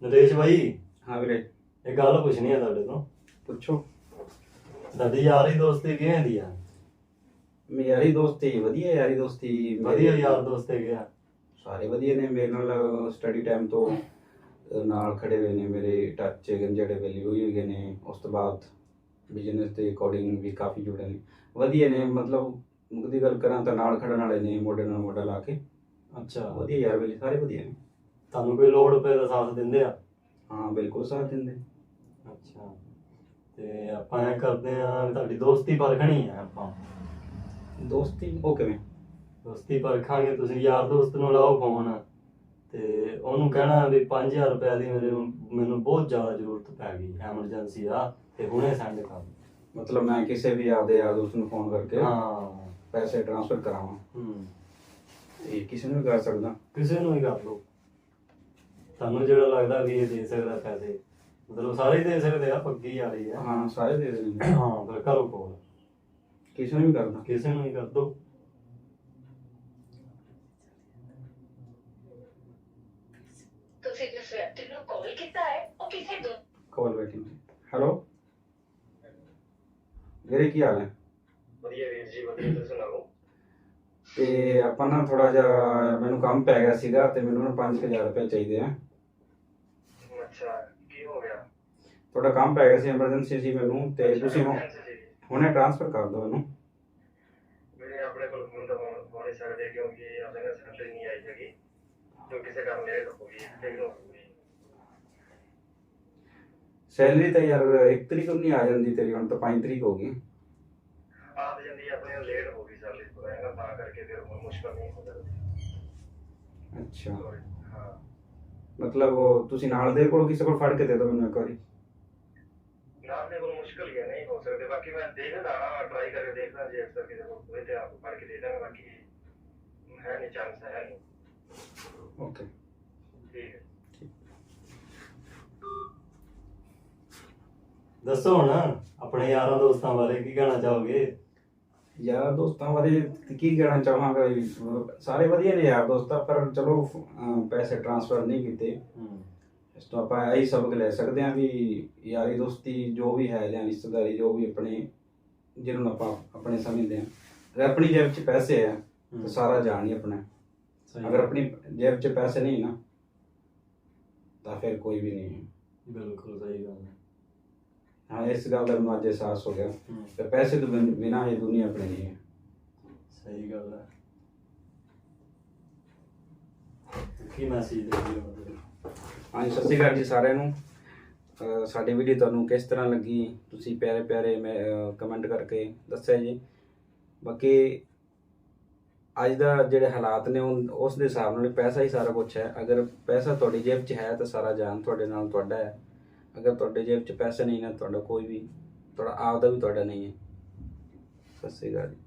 ਨਰੇਸ਼ ਭਾਈ ਹਾਂ ਵੀਰੇ। ਇਹ ਗੱਲ ਪੁੱਛਣੀ ਆ ਤੁਹਾਡੇ ਤੋਂ। ਪੁੱਛੋ। ਤੁਹਾਡੀ ਯਾਰੀ ਦੋਸਤੀ ਕਿਵੇਂ ਦੀ ਆ? ਮੇਰੀ ਯਾਰੀ ਦੋਸਤੀ ਵਧੀਆ ਯਾਰੀ ਦੋਸਤੀ ਵਧੀਆ ਯਾਰ ਦੋਸਤ ਹੈਗੇ ਆ। ਸਾਰੇ ਵਧੀਆ ਨੇ ਮੇਰੇ ਨਾਲ ਸਟੱਡੀ ਟਾਈਮ ਤੋਂ ਨਾਲ ਖੜੇ ਹੋਏ ਨੇ ਮੇਰੇ ਟੱਚ ਜਿਹੜੇ ਵੈਲਿਊ ਹੋਈ ਹੋਏ ਨੇ। ਉਸ ਤੋਂ ਬਾਅਦ ਬਿਜ਼ਨਸ ਦੇ ਅਕੋਰਡਿੰਗ ਵੀ ਕਾਫੀ ਜੁੜੇ ਨੇ। ਵਧੀਆ ਨੇ ਮਤਲਬ ਮੁਕਦੀ ਗੱਲ ਕਰਾਂ ਤਾਂ ਨਾਲ ਖੜਨ ਵਾਲੇ ਨੇ ਮੋਢੇ ਨਾਲ ਮੋਢਾ ਲਾ ਕੇ। ਅੱਛਾ। ਵਧੀਆ ਯਾਰ ਵੇਲੇ ਸਾਰੇ ਵਧੀਆ ਨੇ। ਤੁਹਾਨੂੰ ਕੋਈ ਲੋੜ ਪਏ ਤਾਂ ਸਾਥ ਦਿੰਦੇ ਆ? ਹਾਂ ਬਿਲਕੁਲ ਸਾਥ ਦਿੰਦੇ। ਅੱਛਾ। ਤੇ ਆਪਾਂ ਇਹ ਕਰਦੇ ਆ ਵੀ ਤੁਹਾਡੀ ਦੋਸਤੀ ਪਰਖਣੀ ਆ ਆਪਾਂ। ਦੋਸਤੀ? ਉਹ ਕਿਵੇਂ? ਦੋਸਤੀ ਪਰਖਾਂਗੇ ਤੁਸੀਂ ਯਾਰ ਦੋਸਤ ਨੂੰ ਲਾਓ ਫੋਨ। ਤੇ ਉਹਨੂੰ ਕਹਿਣਾ ਵੀ 5000 ਰੁਪਏ ਦੀ ਮੇਰੇ ਮੈਨੂੰ ਬਹੁਤ ਜ਼ਿਆਦਾ ਜ਼ਰੂਰਤ ਪੈ ਗਈ ਐਮਰਜੈਂਸੀ ਆ ਤੇ ਹੁਣੇ ਸੈਂਡ ਕਰ ਮਤਲਬ ਮੈਂ ਕਿਸੇ ਵੀ ਆਪਦੇ ਯਾਰ ਦੋਸਤ ਨੂੰ ਫੋਨ ਕਰਕੇ ਹਾਂ। ਪੈਸੇ ਟ੍ਰਾਂਸਫਰ ਕਰਾਵਾਂ। ਹੂੰ। ਇਹ ਕਿਸੇ ਨੂੰ ਵੀ ਕਰ ਸਕਦਾ। ਕਿਸੇ ਨੂੰ ਹੀ ਕਰ ਲਓ। ਤੁਹਾਨੂੰ ਜਿਹੜਾ ਲੱਗਦਾ ਵੀ ਇਹ ਦੇ ਸਕਦਾ ਪੈਸੇ। ਮਤਲਬ ਸਾਰੇ ਹੀ ਦੇ ਸਕਦੇ ਆ ਪੱਕੀ ਯਾਰੀ ਆ। ਹਾਂ ਸਾਰੇ ਦੇ ਦੇਣਗੇ ਹਾਂ ਫਿਰ ਕਰੋ ਕੋਲ। ਕਿਸੇ ਨੂੰ ਵੀ ਕਰਦਾ ਕਿਸੇ ਨੂੰ ਹੀ ਕਰ ਦੋ। ਤੁਸੀਂ ਜਿਸ ਵਿਅਕਤੀ ਨੂੰ ਕਾਲ ਕੀਤਾ ਹੈ ਉਹ ਕਿਸੇ ਦੂ ਕਾਲ ਵੇਟਿੰਗ ਹੈਲੋ ਵੀਰੇ ਕੀ ਹਾਲ ਹੈ? ਵਧੀਆ ਵੀਰ ਜੀ ਵਧੀਆ ਤੁਸੀਂ ਸੁਣਾਓ? ਤੇ ਆਪਾਂ ਨਾ ਥੋੜਾ ਜਿਹਾ ਮੈਨੂੰ ਕੰਮ ਪੈ ਗਿਆ ਸੀਗਾ ਤੇ ਮੈਨੂੰ ਨਾ 5000 ਰੁਪਏ ਚਾਹੀਦੇ ਆ। ਅੱਛਾ ਕੀ ਹੋ ਗਿਆ? ਥੋੜਾ ਕੰਮ ਪੈ ਗਿਆ ਸੀ ਐਮਰਜੈਂਸੀ ਸੀ ਮੈਨੂੰ ਤੇ ਤੁਸੀਂ ਹੁਣ- ਹੁਣੇ ਟ੍ਰਾਂਸਫਰ ਕਰ ਦਿਓ ਮੈਨੂੰ ਮੇਰੇ ਆਪਣੇ ਕੋਲ ਫੋਨ ਤਾਂ ਨਹੀਂ ਸਕਦੇ ਕਿਉਂਕਿ ਆਪਣੇ ਨਾਲ ਸੈਲਰੀ ਨਹੀਂ ਆਈ ਹੈਗੀ। ਜੋ ਕਿਸੇ ਕਾਰਨ ਲੇਟ ਹੋ ਗਈ ਠੀਕ ਹੋ ਗਈ ਸੈਲਰੀ ਤਾਂ ਯਾਰ 1 ਤਰੀਕ ਨੂੰ ਨਹੀਂ ਆ ਜਾਂਦੀ ਤੇਰੀ ਹੁਣ ਤਾਂ 5 ਤਰੀਕ ਹੋ ਗਈ। ਆਪ ਜਾਂਦੀ ਆਪਣੇ ਲੇਟ ਹੋ ਗਈ। ਸੈਲਰੀ ਤੋਂ ਕਰਕੇ ਫਿਰ ਹੁਣ ਮੁਸ਼ਕਲ ਨਹੀਂ ਹੋ ਸਕਦੀ ਅੱਛਾ ਹਾਂ। ਮਤਲਬ ਉਹ ਤੁਸੀਂ ਨਾਲ ਦੇ ਕੋਲ ਕਿਸੇ ਕੋਲ ਫੜ ਕੇ ਦੇ ਦਿਓ ਮੈਨੂੰ ਇੱਕ ਵਾਰੀ। ਨਾਲ ਦੇ ਕੋਲ ਮੁਸ਼ਕਲ ਹੀ ਹੈ ਨਹੀਂ ਹੋ ਸਕਦੇ। ਬਾਕੀ ਮੈਂ ਦੇਖਦਾ ਟਰਾਈ ਕਰਕੇ ਦੇਖਦਾ ਜੇ ਅਕਸਰ ਕਿਸੇ ਕੋਲ ਹੋਏ ਤੇ ਆਪ ਫੜ ਕੇ ਦੇ ਦਾਂਗਾ। ਬਾਕੀ ਹੈ ਨਹੀਂ ਚਾਂਸ ਹੈ ਨਹੀਂ। ਓਕੇ ਠੀਕ ਹੈ। ਦੱਸੋ ਹੁਣ ਆਪਣੇ ਯਾਰਾਂ ਦੋਸਤਾਂ ਬਾਰੇ ਕੀ ਕਹਿਣਾ ਚਾਹੋਗੇ? ਯਾਰ ਦੋਸਤਾਂ ਬਾਰੇ ਕੀ ਕਹਿਣਾ ਚਾਹਾਂਗਾ ਮਤਲਬ ਸਾਰੇ ਵਧੀਆ ਨੇ ਯਾਰ ਦੋਸਤਾਂ ਪਰ ਚਲੋ ਪੈਸੇ ਟ੍ਰਾਂਸਫਰ ਨਹੀਂ ਕੀਤੇ। ਹੂੰ। ਇਸ ਤੋਂ ਆਪਾਂ ਇਹੀ ਸਬਕ ਲੈ ਸਕਦੇ ਹਾਂ ਵੀ ਯਾਰੀ ਦੋਸਤੀ ਜੋ ਵੀ ਹੈ ਜਾਂ ਰਿਸ਼ਤੇਦਾਰੀ ਜੋ ਵੀ ਆਪਣੇ ਜਿਹਨੂੰ ਆਪਾਂ ਆਪਣੇ ਸਮਝਦੇ ਹਾਂ। ਅਗਰ ਆਪਣੀ ਜੇਬ 'ਚ ਪੈਸੇ ਹੈ। ਤਾਂ ਸਾਰਾ ਜਾਣ ਹੀ ਆਪਣਾ। ਸਹੀ ਅਗਰ ਆਪਣੀ ਜੇਬ 'ਚ ਪੈਸੇ ਨਹੀਂ ਨਾ ਤਾਂ ਫਿਰ ਕੋਈ ਵੀ ਨਹੀਂ ਹੈ। ਬਿਲਕੁਲ ਸਹੀ ਗੱਲ ਹੈ। ਹਾਂ ਇਸ ਗੱਲ ਦਾ ਮੈਨੂੰ ਅੱਜ ਅਹਿਸਾਸ ਹੋ ਗਿਆ ਕਿ ਪੈਸੇ ਤੋਂ ਬਿਨ- ਬਿਨਾਂ ਇਹ ਦੁਨੀਆ ਆਪਣੀ ਨਹੀਂ ਹੈ। ਸਹੀ ਗੱਲ ਹੈ। ਕੀ ਮੈਸੇਜ ਦੇ ਦਿਓ ਮਤਲਬ ਹਾਂਜੀ ਸਤਿ ਸ਼੍ਰੀ ਅਕਾਲ ਜੀ ਸਾਰਿਆਂ ਨੂੰ। ਅਹ ਸਾਡੀ ਵੀਡੀਓ ਤੁਹਾਨੂੰ ਕਿਸ ਤਰ੍ਹਾਂ ਲੱਗੀ? ਤੁਸੀਂ ਪਿਆਰੇ ਪਿਆਰੇ ਮੈਂ ਕਮੈਂਟ ਕਰਕੇ ਦੱਸਿਆ ਜੀ। ਬਾਕੀ ਅੱਜ ਦਾ ਜਿਹੜੇ ਹਾਲਾਤ ਨੇ ਉਸ ਦੇ ਹਿਸਾਬ ਨਾਲ ਪੈਸਾ ਹੀ ਸਾਰਾ ਕੁਝ ਹੈ। ਅਗਰ ਪੈਸਾ ਤੁਹਾਡੀ ਜੇਬ 'ਚ ਹੈ ਤਾਂ ਸਾਰਾ ਜਾਨ ਤੁਹਾਡੇ ਨਾਲ ਤੁਹਾਡਾ ਹੈ। ਅਗਰ ਤੁਹਾਡੇ ਜੇਬ 'ਚ ਪੈਸੇ ਨਹੀਂ ਨਾ, ਤੁਹਾਡਾ ਕੋਈ ਵੀ, ਤੁਹਾਡਾ ਆਪਦਾ ਵੀ ਤੁਹਾਡਾ ਨਹੀਂ ਹੈ। ਸਤਿ ਸ਼੍ਰੀ ਅਕਾਲ ਜੀ।